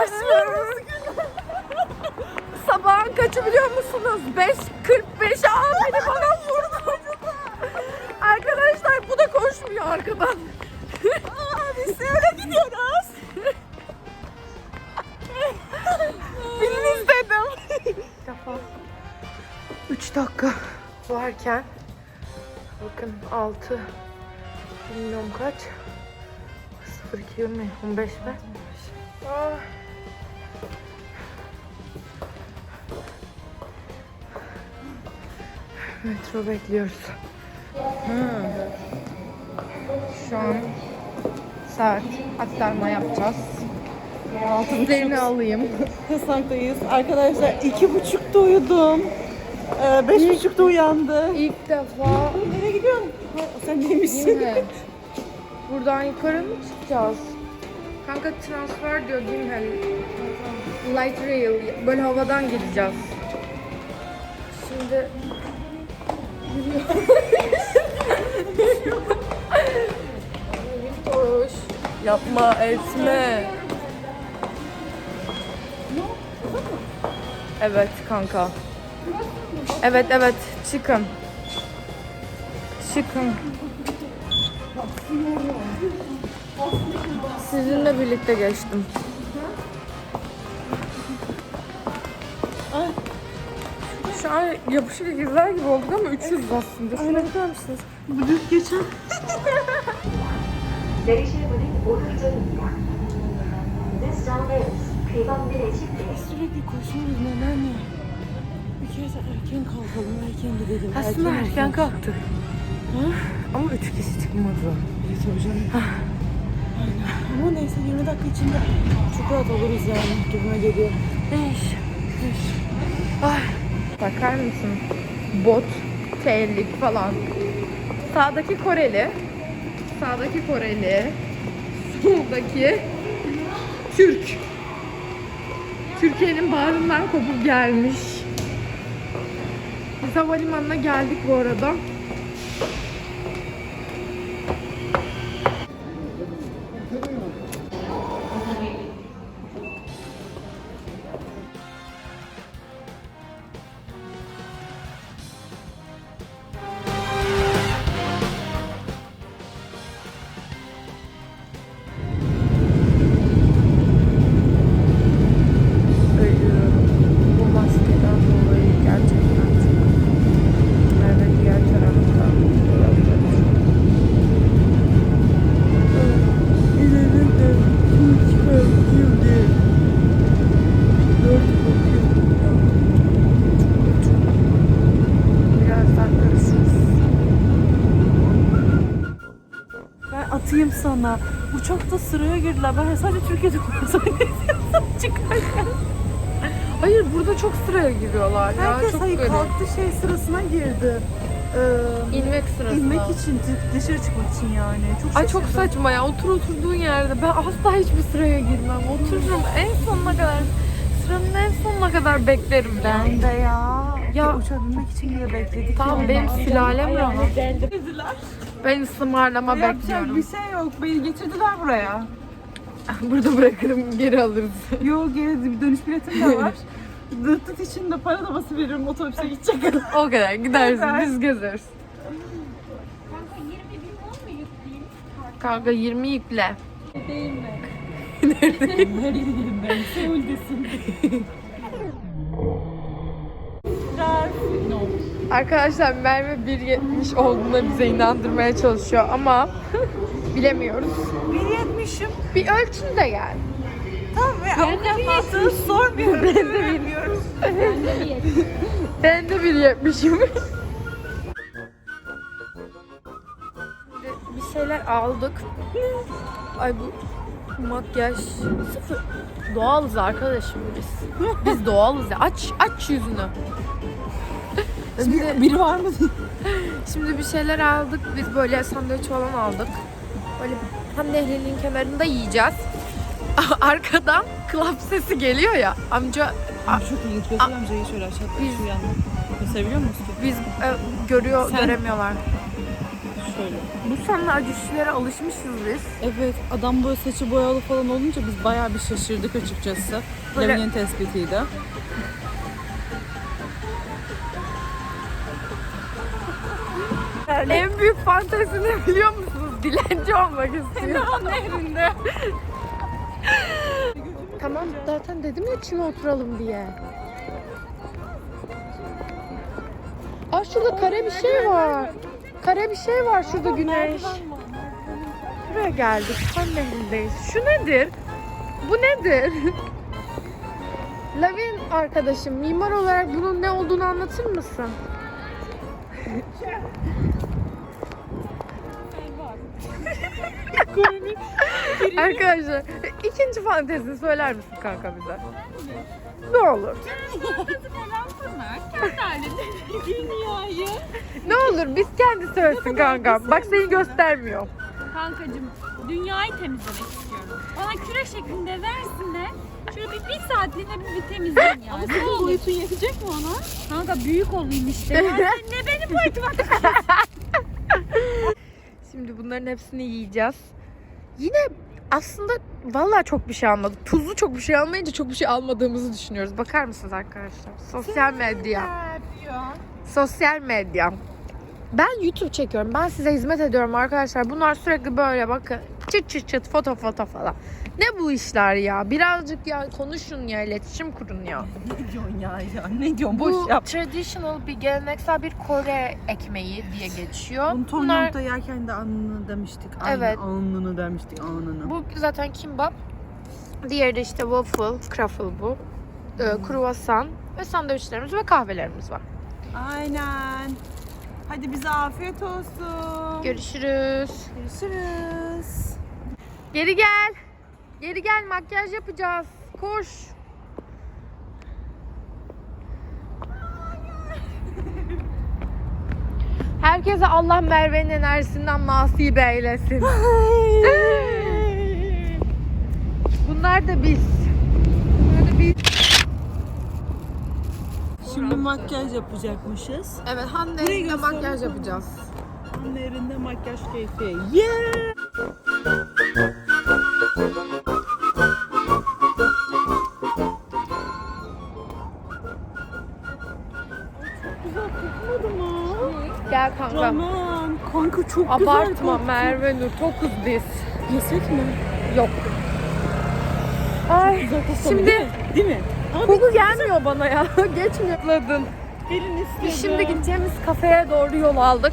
başlıyoruz. Sabahın kaçı biliyor musunuz? 5.45 aa beni bana vurdu. Arkadaşlar bu da koşmuyor arkadan. Aa, biz öyle gidiyoruz. Binin istedim. Defa. 3 dakika varken bakın 6 bilmiyorum kaç 02 mi 15 mi? Metro bekliyoruz. Hmm. Şu an saat aktarma yapacağız. Altınlarını alayım. Kasar'dayız. Arkadaşlar iki buçukta uyudum. Ee, beş buçukta uyandı. İlk defa Nereye gidiyorsun? Ha, sen neymişsin? Gimhe. Buradan yukarı mı çıkacağız? Kanka transfer diyor Gimhe. Light rail. Böyle havadan gideceğiz. Şimdi Yapma etme. Evet kanka. Evet evet çıkın. Çıkın. Sizinle birlikte geçtim. Şu an yapışık ikizler gibi olduk ama 300 aslında. Şuna bakar mısınız? Bu düz geçen. 내리실 문은 오른쪽입니다. This zone is 귀방길의 집대. Sürekli koşuyoruz neden ya? Bir kere sen erken kalkalım, erken gidelim. Aslında erken olsun. kalktık. Ama 3 kişi çıkmadı. Evet tabii canım. Aynen. Ama neyse 20 dakika içinde çok rahat oluruz yani gibime geliyor. Değiş. Ay. Bakar mısın? Bot, terlik falan. Sağdaki Koreli. Sağdaki Koreli. Soldaki Türk. Türkiye'nin bağrından kopup gelmiş. Biz havalimanına geldik bu arada. Sana. Uçakta sıraya girdiler. Ben sadece Türkiye'de konuşsam çıkarken. Hayır burada çok sıraya giriyorlar ya. Herkes çok hayır garip. kalktı şey sırasına girdi. Ee, İnmek sırasında. İnmek için, dı- dışarı çıkmak için yani. Çok Ay çok şaşırdım. saçma ya. Otur oturduğun yerde. Ben asla hiçbir sıraya girmem. Otururum en sonuna kadar. Sıranın en sonuna kadar beklerim ben. Ben de ya. Ya- binmek için bile bekledik. Tamam benim sülalem rahat. Dediler. Ben ısmarlama Yapacak bekliyorum. bir şey yok. Beni getirdiler buraya. Burada bırakırım geri alırız. Yok geri bir dönüş biletim de var. Dıt dıt için de para da basıp veririm otobüse gidecek kadar. o kadar gidersin biz gezeriz. Kanka 20 yükle. Neredeyim ben? Seul'desin. Arkadaşlar Merve 1.70 olduğuna bize inandırmaya çalışıyor ama bilemiyoruz. 1.70'im. Bir ölçün de gel. Tamam ve avukatlığı sormuyorum. Ben de bilmiyorum. ben de 1.70'im. bir şeyler aldık. Ay bu makyaj sıfır. Doğalız arkadaşım biz. Biz doğalız ya. Aç aç yüzünü. Şimdi, Biri var mı? şimdi bir şeyler aldık. Biz böyle sandviç falan aldık. Böyle tam nehrinin kenarında yiyeceğiz. Arkadan klap sesi geliyor ya. Amca Çok ilginç. Göster amcayı şöyle aşağıda Biz- şu yandan. Gösterebiliyor musun biz e, görüyor Sen- göremiyorlar. Şöyle. Bu senle acışlara alışmışız biz. Evet adam böyle saçı boyalı falan olunca biz bayağı bir şaşırdık açıkçası. Böyle- Lavinia tespitiydi. En büyük fantezini biliyor musunuz? Dilenci olmak istiyor. nehrinde. tamam zaten dedim ya çime oturalım diye. Aa şurada kare bir şey var. Kare bir şey var şurada güneş. Buraya geldik. Kan nehrindeyiz. Şu nedir? Bu nedir? Lavin arkadaşım mimar olarak bunun ne olduğunu anlatır mısın? Arkadaşlar ikinci fantezini söyler misin kanka bize? Ne olur. Dünyayı. Ne olur biz kendi söylesin kanka. Bak seni göstermiyor. Kankacığım dünyayı temizlemek istiyorum. Bana küre şeklinde versin de şöyle bir, bir saatliğine bir, bir temizleyin ya. ne olur. Boyutun yetecek mi ona? Kanka büyük olayım işte. Ya ne benim boyutuma Şimdi bunların hepsini yiyeceğiz. Yine aslında vallahi çok bir şey almadık. Tuzlu çok bir şey almayınca çok bir şey almadığımızı düşünüyoruz. Bakar mısınız arkadaşlar? Sosyal medya. Sosyal medya. Ben YouTube çekiyorum. Ben size hizmet ediyorum arkadaşlar. Bunlar sürekli böyle bakın. Çıt çıt çıt foto foto falan. Ne bu işler ya? Birazcık ya konuşun ya, iletişim kurun ya. Ne diyorsun ya ya? Ne diyorsun? Bu Boş yap. traditional bir geleneksel bir Kore ekmeği diye geçiyor. Bunu Bunlar Yum'da yerken de alnını demiştik. Aynı Evet. alnını demiştik alnını. bu zaten kimbap. Diğeri de işte waffle, croffle bu. Ee, kruvasan ve sandviçlerimiz ve kahvelerimiz var. Aynen. Hadi bize afiyet olsun. Görüşürüz. Görüşürüz. Geri gel. Geri gel makyaj yapacağız. Koş. Herkese Allah Merve'nin enerjisinden nasip eylesin. Bunlar da biz. Şimdi makyaj yapacakmışız. Evet Hande göster makyaj yapacağız. Annelerinde makyaj keyfi. Yeah! Kanka çok güzel Abartma. Merve Nur. Tokuz biz. Yesek mi? Yok. Ay Şimdi- değil mi? Değil mi? Abi koku gelmiyor bana ya. Geçmiyor. elin istedi. Biz şimdi gideceğimiz kafeye doğru yol aldık.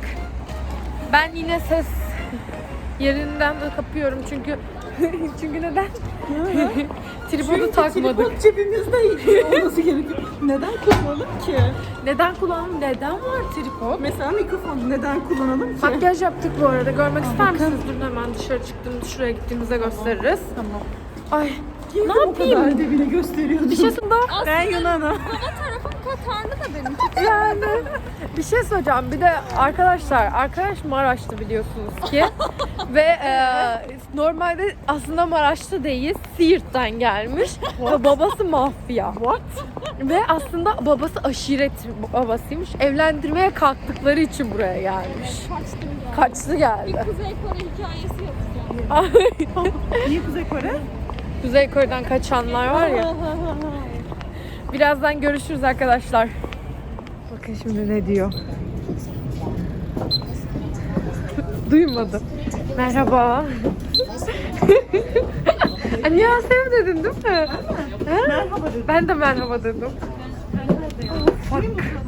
Ben yine ses yerinden de kapıyorum çünkü çünkü neden? Tripodu takmadık. Tripod cebimizde olması gerekiyor. Neden kullanalım ki? Neden kullanalım? Neden var tripod? Mesela mikrofon neden kullanalım ki? Makyaj yaptık bu arada. Görmek ister bakın. misiniz? Dur hemen dışarı çıktığımda şuraya gittiğimizde gösteririz. Tamam. Ay Kim Ne yapayım? yapayım? dibine gösteriyordu. bir şey Ben Yunan'ım. tarafım Katarlı da benim. yani bir şey söyleyeceğim. Bir de arkadaşlar arkadaş Maraşlı biliyorsunuz ki ve e, normalde aslında Maraşlı değil Siirt'ten gelmiş ve babası mafya. What? Ve aslında babası aşiret babasıymış. Evlendirmeye kalktıkları için buraya gelmiş. Kaçtım ya. Kaçtı geldi. Kuzey Kore hikayesi yapacağım. Niye Kuzey Kore? Kuzey Kore'den kaçanlar var ya. Birazdan görüşürüz arkadaşlar. Bakın şimdi ne diyor. Duymadı. Merhaba. Annyeonghaseyo dedin değil mi? Merhaba dedim. Ben de merhaba dedim. Fuck.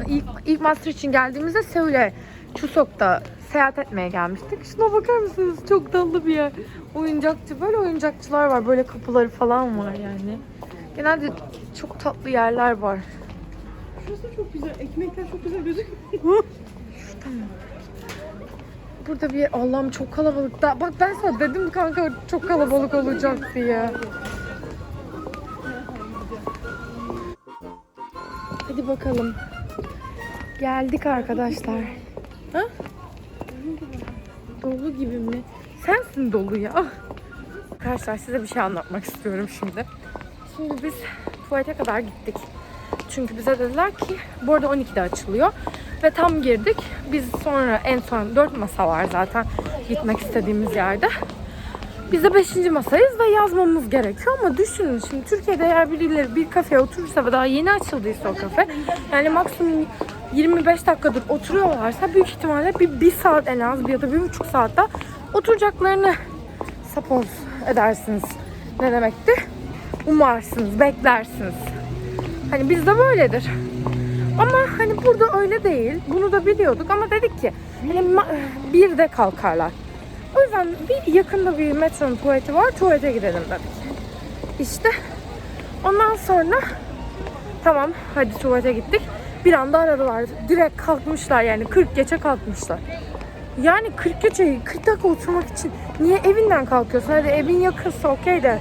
İlk, ilk master için geldiğimizde Seul'e Chuseok'ta seyahat etmeye gelmiştik. Şuna bakar mısınız? Çok tatlı bir yer. Oyuncakçı, böyle oyuncakçılar var. Böyle kapıları falan var yani. Genelde çok tatlı yerler var. Şurası çok güzel. Ekmekler çok güzel gözüküyor. Burada bir Allah'ım çok kalabalık. Da, bak ben sana dedim kanka çok kalabalık olacak diye. Hadi bakalım. Geldik arkadaşlar. Ha? Dolu gibi mi? Sensin dolu ya. Arkadaşlar size bir şey anlatmak istiyorum şimdi. Şimdi biz tuvalete kadar gittik. Çünkü bize dediler ki bu arada 12'de açılıyor. Ve tam girdik. Biz sonra en son dört masa var zaten gitmek istediğimiz yerde. Biz de 5. masayız ve yazmamız gerekiyor ama düşünün şimdi Türkiye'de eğer birileri bir kafeye oturursa ve daha yeni açıldıysa o kafe yani maksimum 25 dakikadır oturuyorlarsa büyük ihtimalle bir, bir saat en az ya da bir buçuk saatte oturacaklarını suppose edersiniz. Ne demekti? Umarsınız, beklersiniz. Hani bizde böyledir. Ama hani burada öyle değil. Bunu da biliyorduk ama dedik ki hani bir de kalkarlar. O yüzden bir yakında bir metronun tuvaleti var. Tuvalete gidelim dedik. İşte ondan sonra tamam hadi tuvalete gittik. Bir anda aradılar. Direkt kalkmışlar yani 40 geçe kalkmışlar. Yani 40 geçe 40 dakika oturmak için niye evinden kalkıyorsun? Hadi evin yakınsa okey de.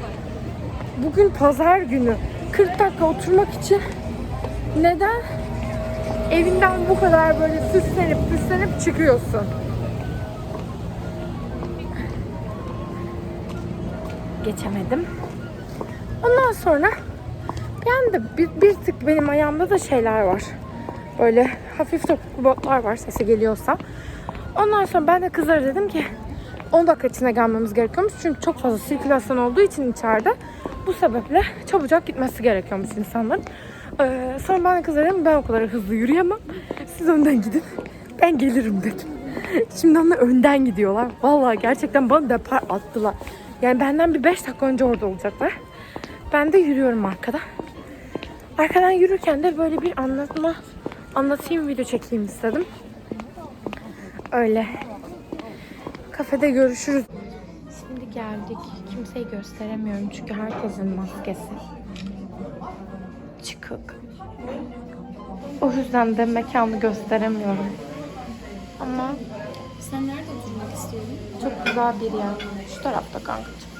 Bugün pazar günü 40 dakika oturmak için neden evinden bu kadar böyle süslenip süslenip çıkıyorsun? Geçemedim. Ondan sonra ben de bir, bir tık benim ayağımda da şeyler var. Böyle hafif topuklu botlar var sesi geliyorsa. Ondan sonra ben de kızlara dedim ki 10 dakika içinde gelmemiz gerekiyormuş. Çünkü çok fazla sirkülasyon olduğu için içeride bu sebeple çabucak gitmesi gerekiyormuş insanların. Ee, sonra ben de kızlara dedim ben o kadar hızlı yürüyemem. Siz önden gidin. Ben gelirim dedim. Şimdi onlar önden gidiyorlar. Vallahi gerçekten bana depar attılar. Yani benden bir 5 dakika önce orada olacaklar. Ben de yürüyorum arkada. Arkadan yürürken de böyle bir anlatma anlatayım video çekeyim istedim. Öyle. Kafede görüşürüz. Şimdi geldik. Kimseyi gösteremiyorum çünkü herkesin maskesi çıkık. O yüzden de mekanı gösteremiyorum. Ama Sen nerede oturmak istiyorsun? çok güzel bir yer. Şu tarafta kankacığım.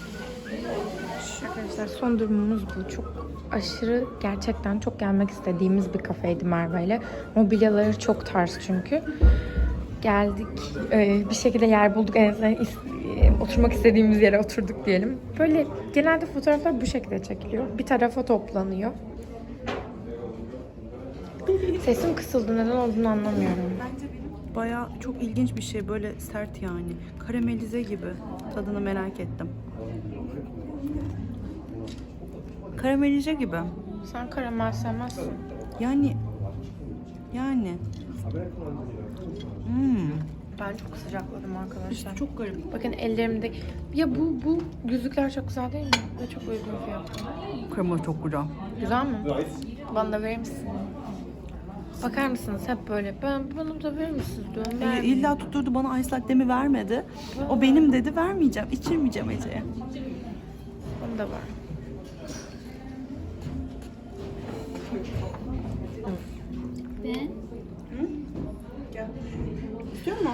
Arkadaşlar son durumumuz bu. Çok aşırı gerçekten çok gelmek istediğimiz bir kafeydi Merve ile. Mobilyaları çok tarz çünkü. Geldik. bir şekilde yer bulduk. En azından oturmak istediğimiz yere oturduk diyelim. Böyle genelde fotoğraflar bu şekilde çekiliyor. Bir tarafa toplanıyor. Sesim kısıldı. Neden olduğunu anlamıyorum. Bence benim baya çok ilginç bir şey böyle sert yani. Karamelize gibi. Tadını merak ettim. Karamelize gibi. Sen karamel sevmezsin. Yani yani hmm. Ben çok sıcakladım arkadaşlar. İşte çok garip. Bakın ellerimde. Ya bu bu yüzükler çok güzel değil mi? Ve çok uygun fiyatlı. Krema çok güzel. Güzel mi? Bana da verir misin? Bakar mısınız hep böyle. Ben bana da verir misiniz diyorum. Vermiyor. illa tutturdu bana ice latte'mi vermedi. O benim dedi vermeyeceğim. içirmeyeceğim Ece'ye. Onu da var. Mu?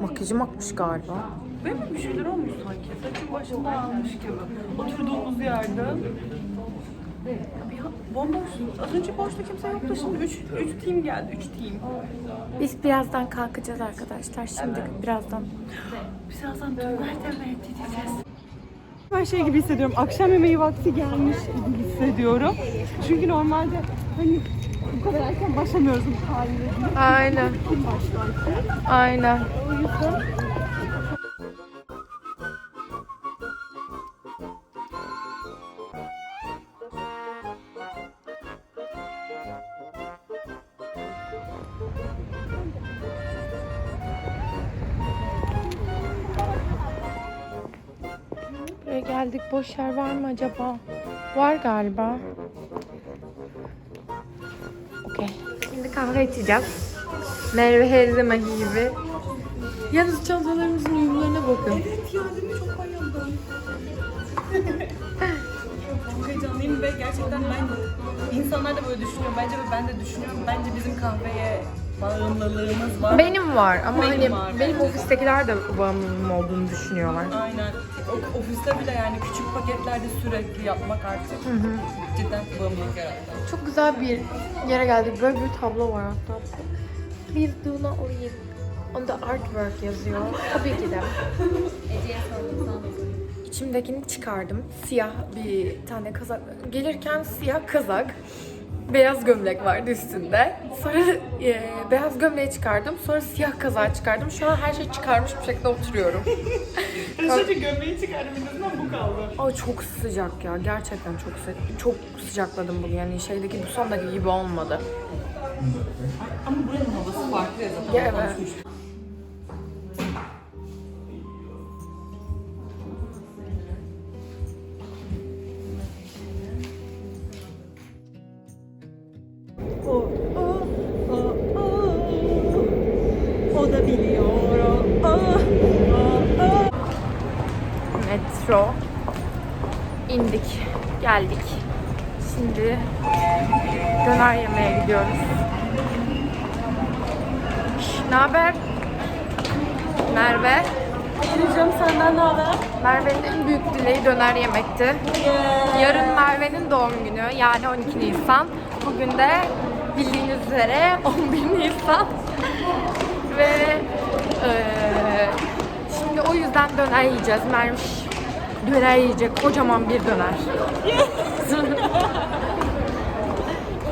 Makyajım akmış galiba. Benim bir şeyler olmuş sanki. Saçım başımdan almış gibi. Oturduğumuz yerde. Bomboşsunuz. Az önce boşta kimse yoktu. Şimdi üç, üç team geldi. Üç team. Biz birazdan kalkacağız arkadaşlar. Şimdi birazdan. Birazdan nereden gideceğiz? Ben şey gibi hissediyorum. Akşam yemeği vakti gelmiş gibi hissediyorum. Çünkü normalde hani bu kadar erken başlamıyoruz bu haliyle. Aynen. Kim? Aynen. O yüzden Boş yer var mı acaba? Var galiba. Okey. Şimdi kahve içeceğiz. Merve her gibi. Yalnız çantalarımızın uyumlarına bakın. Evet ya değil mi? Çok bayıldım. Çok heyecanlıyım ve gerçekten ben insanlar da böyle düşünüyor. Bence ve ben de düşünüyorum. Bence bizim kahveye bağımlılığımız var. Benim var ama Benim hani var. benim ofistekiler de bağımlılığım olduğunu düşünüyorlar. Aynen. O, ofiste bile yani küçük paketlerde sürekli yapmak artık cidden bağımlılık yarattı. Çok güzel bir yere geldik. Böyle bir tablo var hatta. Please do not leave. Onda artwork yazıyor. Tabii ki de. İçimdekini çıkardım. Siyah bir tane kazak. Gelirken siyah kazak. Beyaz gömlek vardı üstünde. Sonra e, beyaz gömleği çıkardım. Sonra siyah kazağı çıkardım. Şu an her şey çıkarmış bir şekilde oturuyorum. Sadece gömleği çıkardım bu kaldı. Ay çok sıcak ya. Gerçekten çok sıcak. Çok sıcakladım bugün. Yani şeydeki Busan'daki gibi olmadı. Ama buranın havası farklı ya zaten. Ya evet. Haber? Merve. Geleceğim senden ne haber? Merve'nin en büyük dileği döner yemekti. Yarın Merve'nin doğum günü yani 12 Nisan. Bugün de bildiğiniz üzere 11 Nisan. Ve eee, şimdi o yüzden döner yiyeceğiz. Mermiş döner yiyecek kocaman bir döner.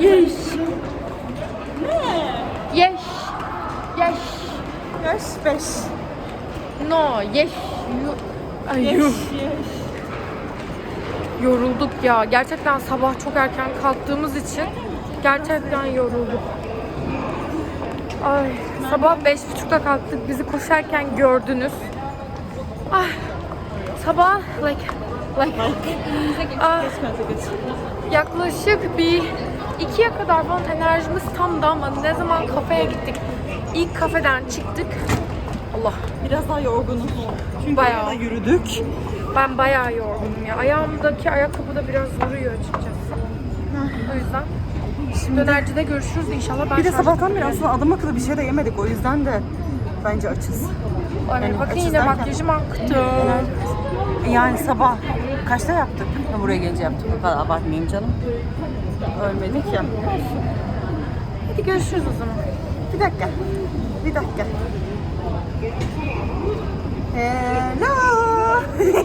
Yeş. Yeş. Yeş. Yaş 5. No, yeş. Yu- Ay, yuh. Yorulduk ya. Gerçekten sabah çok erken kalktığımız için gerçekten yorulduk. Ay, sabah beş buçukta kalktık. Bizi koşarken gördünüz. Ay, sabah like like ah, yaklaşık bir ikiye kadar falan enerjimiz tamdı ama ne zaman kafeye gittik. İlk kafeden çıktık. Allah Biraz daha yorgunum. Çünkü Bayağı. bayağı yürüdük. ben bayağı yorgunum ya. Ayağımdaki ayakkabı da biraz vuruyor açıkçası. O yüzden şimdi dönercide görüşürüz inşallah. Ben Bir de şarj- sabahtan beri aslında adam akıllı bir şey de yemedik. O yüzden de bence açız. Ay, yani bakın açız yine derken- makyajım aktı. Yani sabah kaçta yaptık? Ha, buraya gelince yaptık. O kadar abartmayayım canım. Ölmedik ya. Hadi görüşürüz o zaman. Bir dakika. Bir dakika. Hello.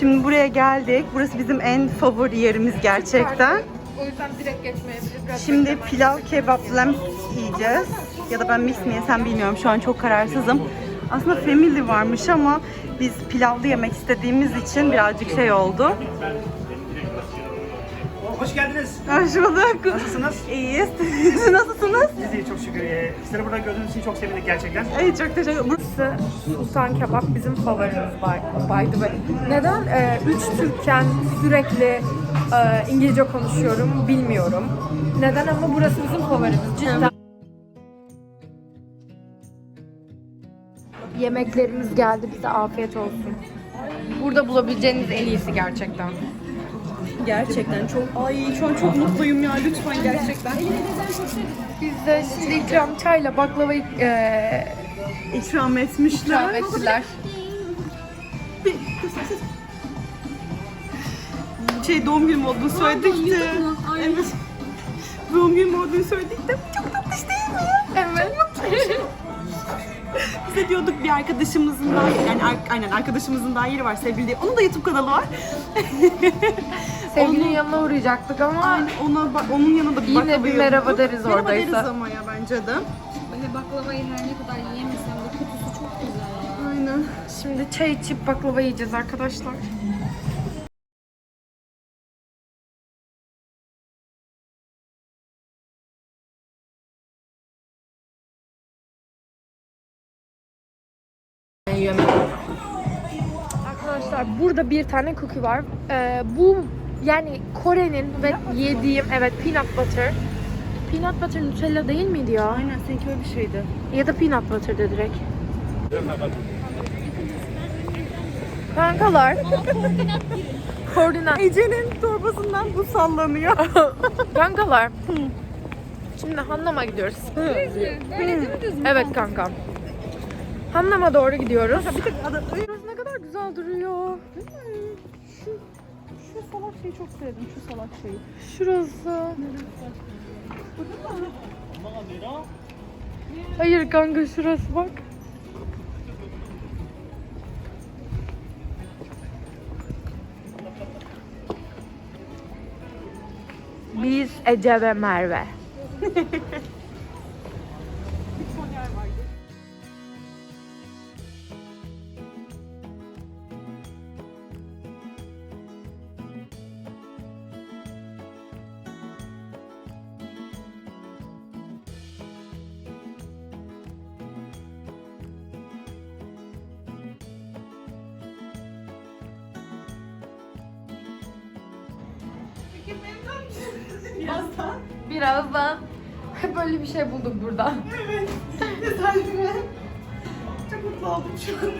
Şimdi buraya geldik. Burası bizim en favori yerimiz gerçekten. O yüzden direkt geçmeyebilir. Biraz Şimdi pilav kebap lamb yiyeceğiz. Ya da ben mix mi yesem bilmiyorum. Şu an çok kararsızım. Aslında family varmış ama biz pilavlı yemek istediğimiz için birazcık şey oldu. Hoş geldiniz. Hoş bulduk. Nasılsınız? İyiyiz. Siz nasılsınız? Biz iyi, çok şükür. Ee, Sizleri burada gördüğünüz için çok sevindik gerçekten. Evet çok teşekkür ederim. Burası Sultan Kebap bizim favorimiz by, by the way. Neden e, üç Türkken sürekli e, İngilizce konuşuyorum bilmiyorum. Neden ama burası bizim favorimiz cidden. Yemeklerimiz geldi bize afiyet olsun. Burada bulabileceğiniz en iyisi gerçekten. Gerçekten çok ay şu an çok mutluyum ya lütfen gerçekten. Biz de şimdi ikram çayla baklavayı e, İkram etmişler. ettiler. Şey doğum günüm olduğunu söyledik de. Evet. Doğum günüm olduğunu söyledik de çok tatlış değil mi? Evet. Biz de diyorduk bir arkadaşımızın daha yani ar- aynen arkadaşımızın daha yeri var sevgili diye. Onun da YouTube kanalı var. Sevgilinin Onu- yanına uğrayacaktık ama Aynen ona ba- onun yanında bir Yine bir merhaba deriz Merhaba oradaysa. deriz ama ya bence de. Böyle baklavayı her ne kadar yiyemesem de kutusu çok güzel ya. Aynen. Şimdi çay içip baklava yiyeceğiz arkadaşlar. Arkadaşlar burada bir tane cookie var. Ee, bu yani Kore'nin ve yediğim evet peanut butter. Peanut butter Nutella değil miydi ya? Aynen seninki öyle bir şeydi. Ya da peanut butter'dı direkt. Kankalar. Koordinat. Ece'nin torbasından bu sallanıyor. Kankalar. Şimdi Hannam'a gidiyoruz. Evet kanka. Hannam'a doğru gidiyoruz. bir tek ne kadar güzel duruyor. Şu, şu salak şeyi çok sevdim. Şu salak şeyi. Şurası. Hayır kanka şurası bak. Biz Ece ve Merve. Birazdan. Birazdan böyle bir şey bulduk burada. Evet. Tesadüfen. Çok mutlu oldum şu an.